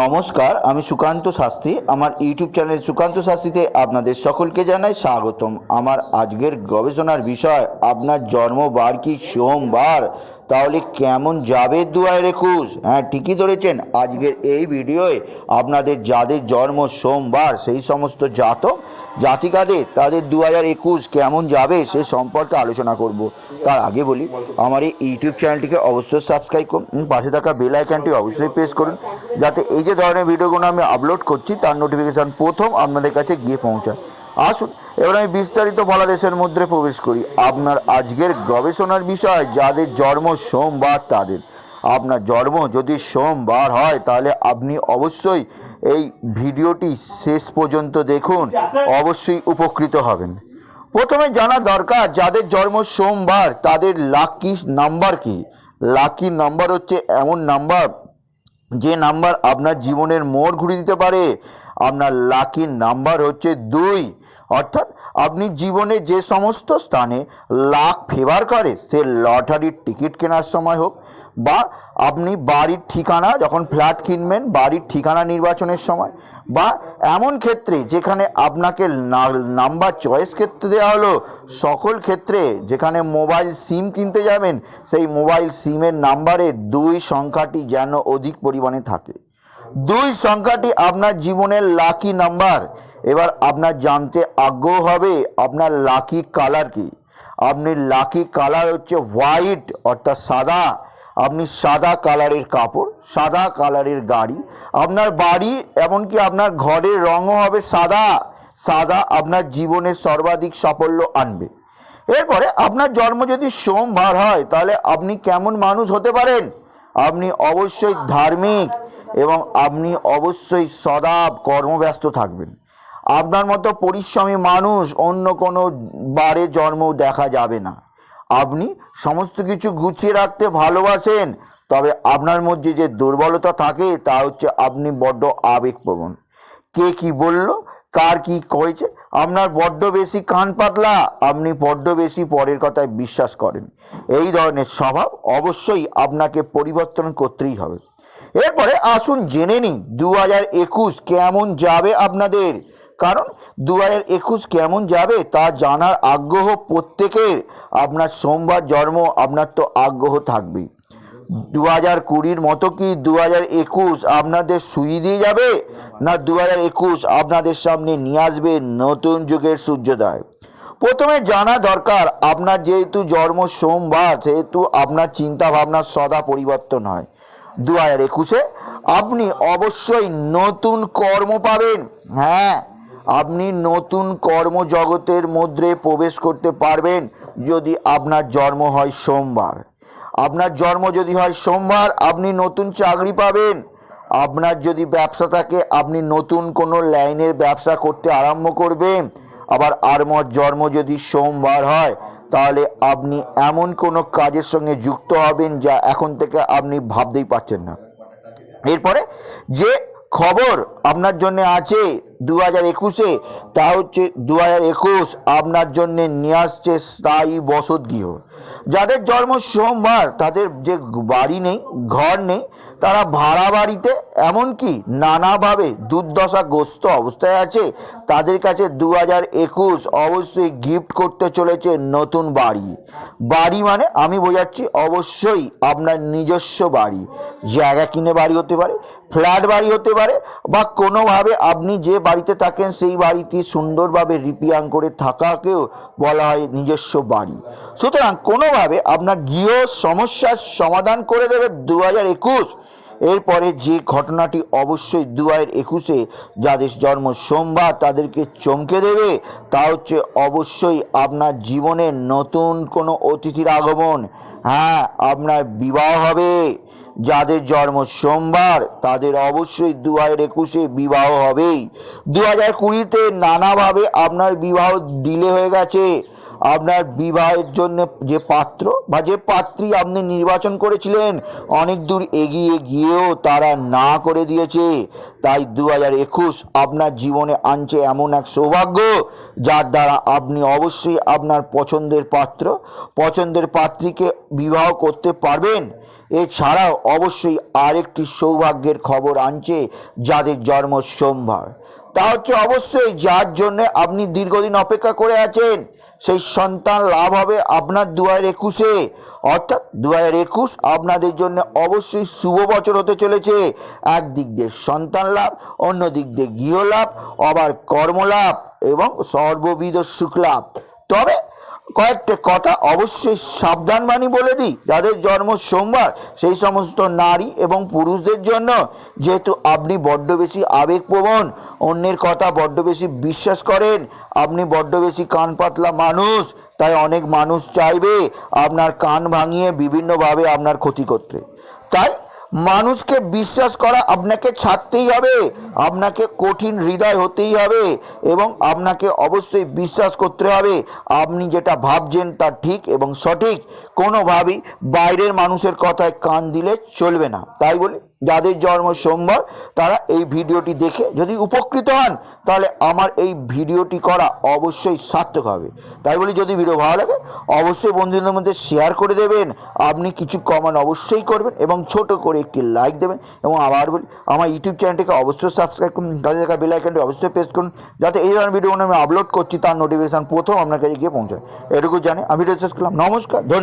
নমস্কার, আমি সুকান্ত শাস্ত্রী। আমার ইউটিউব চ্যানেল সুকান্ত শাস্ত্রীতে আপনাদের সকলকে জানাই স্বাগতম। আমার আজকের গবেষণার বিষয়, আপনার জন্মবার কি সোমবার? তাহলে কেমন যাবে দুয়ার একুশ হ্যাঁ ঠিকই ধরেছেন। আজকের এই ভিডিওয়ে আপনাদের যাদের জন্ম সোমবার, সেই সমস্ত জাতক, জাতিকাদের, তাদের দু হাজার একুশ কেমন যাবে সে সম্পর্কে আলোচনা করব। তার আগে বলি, আমার এই ইউটিউব চ্যানেলটিকে অবশ্যই সাবস্ক্রাইব করুন। পাশে থাকা বেল আইকনটি অবশ্যই প্রেস করুন। যাতে এই যে ধরনের ভিডিওগুলো আমি আপলোড করছি, তার নোটিফিকেশান প্রথম আপনাদের কাছে গিয়ে পৌঁছায়। আসুন, এবার আমি বিস্তারিত বাংলাদেশের মধ্যে প্রবেশ করি। আপনার আজকের গবেষণার বিষয়, যাদের জন্ম সোমবার তাদের। আপনার জন্ম যদি সোমবার হয়, তাহলে আপনি অবশ্যই এই ভিডিওটি শেষ পর্যন্ত দেখুন, অবশ্যই উপকৃত হবেন। প্রথমে জানা দরকার, যাদের জন্ম সোমবার, তাদের লাকি নাম্বার কি? লাকি নাম্বার হচ্ছে এমন নাম্বার, যে নাম্বার আপনার জীবনের মোড় ঘুরিয়ে দিতে পারে। আপনার লাকি নাম্বার হচ্ছে দুই। অর্থাৎ আপনি জীবনে যে সমস্ত স্থানে লাখ ফেভার করে, সে লটারির টিকিট কেনার সময় হোক বা আপনি বাড়ির ঠিকানা, যখন ফ্ল্যাট কিনবেন, বাড়ির ঠিকানা নির্বাচনের সময় বা এমন ক্ষেত্রে যেখানে আপনাকে নাম্বার চয়েস ক্ষেত্রে দেওয়া হলো, সকল ক্ষেত্রে যেখানে মোবাইল সিম কিনতে যাবেন, সেই মোবাইল সিমের নাম্বারে দুই সংখ্যাটি যেন অধিক পরিমাণে থাকে। দুই সংখ্যাটি আপনার জীবনের লাকি নাম্বার এবার আপনার জানতে আগ্রহ হবে, আপনার লাকি কালার কি? আপনি লাকি কালার হচ্ছে হোয়াইট অর্থাৎ সাদা। আপনি সাদা কালারের কাপড়, সাদা কালারের গাড়ি। আপনার বাড়ি, এমনকি আপনার ঘরের রঙও হবে সাদা। সাদা আপনার জীবনে সর্বাধিক সাফল্য আনবে। এরপরে আপনার জন্ম যদি সোমবার হয়, তাহলে আপনি কেমন মানুষ হতে পারেন? আপনি অবশ্যই ধার্মিক। এবং আপনি অবশ্যই সদা কর্মব্যস্ত থাকবেন। আপনার মতো পরিশ্রমী মানুষ অন্য কোনো বারে জন্ম দেখা যাবে না। আপনি সমস্ত কিছু গুছিয়ে রাখতে ভালোবাসেন, তবে আপনার মধ্যে যে দুর্বলতা থাকে তা হচ্ছে আপনি বড্ড আবেগপ্রবণ। কে কি বলল? কার কি করেছে? আপনার বড্ড বেশি কান পাতলা, আপনি বড্ড বেশি পরের কথায় বিশ্বাস করেন। এই ধরনের স্বভাব অবশ্যই আপনাকে পরিবর্তন করতেই হবে। এরপরে আসুন জেনে নিই দু হাজার একুশ কেমন যাবে আপনাদের। কারণ দু হাজার একুশ কেমন যাবে তা জানার আগ্রহ প্রত্যেকের। আপনার সোমবার জন্ম, আপনার তো আগ্রহ থাকবেই। দু হাজার কুড়ির মতো কি দু হাজার একুশ আপনাদের সুই দিয়ে যাবে? না দু হাজার একুশ আপনাদের সামনে নিয়ে আসবে নতুন যুগের সূর্যোদয়? প্রথমে জানা দরকার, আপনার যেহেতু জন্ম সোমবার, সেহেতু আপনার চিন্তা ভাবনা সদা পরিবর্তন হয়। দু হাজার একুশে, আপনি অবশ্যই নতুন কর্ম পাবেন। হ্যাঁ আপনি নতুন কর্মজগতের মধ্যে প্রবেশ করতে পারবেন যদি আপনার জন্ম হয় সোমবার। আপনার জন্ম যদি হয় সোমবার, আপনি নতুন চাকরি পাবেন। আপনার যদি ব্যবসা থাকে, আপনি নতুন কোনো লাইনের ব্যবসা করতে আরম্ভ করবেন। আবার আরমর জন্ম যদি সোমবার হয় তাহলে আপনি এমন কোনো কাজের সঙ্গে যুক্ত হবেন যা এখন থেকে আপনি ভাবতেই পারছেন না। এরপরে যে খবর আপনার জন্য আছে দু হাজার একুশে, তা হচ্ছে দু হাজার একুশ আপনার জন্য নিয়ে আসছে স্থায়ী বসতগৃহ। যাদের জন্ম সোমবার তাদের যে বাড়ি নেই, ঘর নেই তারা ভাড়া বাড়িতে, এমনকি নানাভাবে দুর্দশাগ্রস্ত অবস্থায় আছে। তাদের কাছে দু হাজার একুশ অবশ্যই গিফট করতে চলেছে নতুন বাড়ি। বাড়ি মানে আমি বোঝাচ্ছি অবশ্যই আপনার নিজস্ব বাড়ি। জায়গা কিনে বাড়ি হতে পারে ফ্ল্যাট বাড়ি হতে পারে বা কোনোভাবে আপনি যে বাড়িতে থাকেন সেই বাড়িটি সুন্দরভাবে রিপিয়াং করে থাকাকেও বলা হয় নিজস্ব বাড়ি। সুতরাং কোনোভাবে আপনার গৃহ সমস্যার সমাধান করে দেবে দু হাজার একুশ। এরপরে যে ঘটনাটি অবশ্যই দু হাজার একুশে যাদের জন্ম সোমবার তাদেরকে চমকে দেবে, তা হচ্ছে অবশ্যই আপনার জীবনে নতুন কোনো অতিথির আগমন। হ্যাঁ আপনার বিবাহ হবে। যাদের জন্ম সোমবার, তাদের অবশ্যই দু হাজার একুশে বিবাহ হবেই। দু হাজার কুড়িতে নানাভাবে আপনার বিবাহ ডিলে হয়ে গেছে। আপনার বিবাহের জন্য যে পাত্র বা যে পাত্রী আপনি নির্বাচন করেছিলেন, অনেক দূর এগিয়ে গিয়েও তারা না করে দিয়েছে। তাই দু হাজার একুশ আপনার জীবনে আনছে এমন এক সৌভাগ্য, যার দ্বারা আপনি অবশ্যই আপনার পছন্দের পাত্র, পছন্দের পাত্রীকে বিবাহ করতে পারবেন। এছাড়াও অবশ্যই আরেকটি সৌভাগ্যের খবর আনছে, যাদের জন্ম সোমবার। তা হচ্ছে অবশ্যই যার জন্য আপনি দীর্ঘদিন অপেক্ষা করে আছেন সেই সন্তান লাভ হবে আপনার দু হাজার একুশে। অর্থাৎ দু হাজার একুশ আপনাদের জন্য অবশ্যই শুভ বছর হতে চলেছে। এক দিক দিয়ে সন্তান লাভ, অন্য দিক দিয়ে গৃহলাভ আবার কর্মলাভ এবং সর্ববিধ সুখ লাভ। তবে কয়েকটা কথা অবশ্যই সাবধান বাণী বলে দিই, যাদের জন্ম সোমবার, সেই সমস্ত নারী এবং পুরুষদের জন্য, যেহেতু আপনি বড্ড বেশি আবেগপ্রবণ অন্যের কথা বড্ড বেশি বিশ্বাস করেন। আপনি বড্ড বেশি কান পাতলা মানুষ, তাই অনেক মানুষ চাইবে আপনার কান ভাঙিয়ে বিভিন্নভাবে আপনার ক্ষতি করতে। তাই মানুষকে বিশ্বাস করা আপনাকে ছাড়তেই হবে, আপনাকে কঠিন হৃদয় হতেই হবে এবং আপনাকে অবশ্যই বিশ্বাস করতে হবে। আপনি যেটা ভাবছেন তা ঠিক এবং সঠিক। কোনোভাবেই বাইরের মানুষের কথায় কান দিলে চলবে না। তাই বলি, যাদের জন্ম সোমবার, তারা এই ভিডিওটি দেখে যদি উপকৃত হন, তাহলে আমার এই ভিডিওটি করা অবশ্যই সার্থক হবে। তাই বলি, যদি ভিডিও ভালো লাগে, অবশ্যই বন্ধুদের মধ্যে শেয়ার করে দেবেন। আপনি কিছু কমেন্ট অবশ্যই করবেন এবং ছোট করে একটি লাইক দেবেন এবং আবার বলি, আমার ইউটিউব চ্যানেলটিকে অবশ্যই সাবস্ক্রাইব করুন তাদের দেখা বেল অবশ্যই প্রেস করুন, যাতে এই ধরনের ভিডিও আমি আপলোড করছি, তার নোটিফিকেশান প্রথম আপনার কাছে গিয়ে পৌঁছায়। এটুকু জানি, আমি ভিডিও শেষ করলাম। নমস্কার, ধন্যবাদ।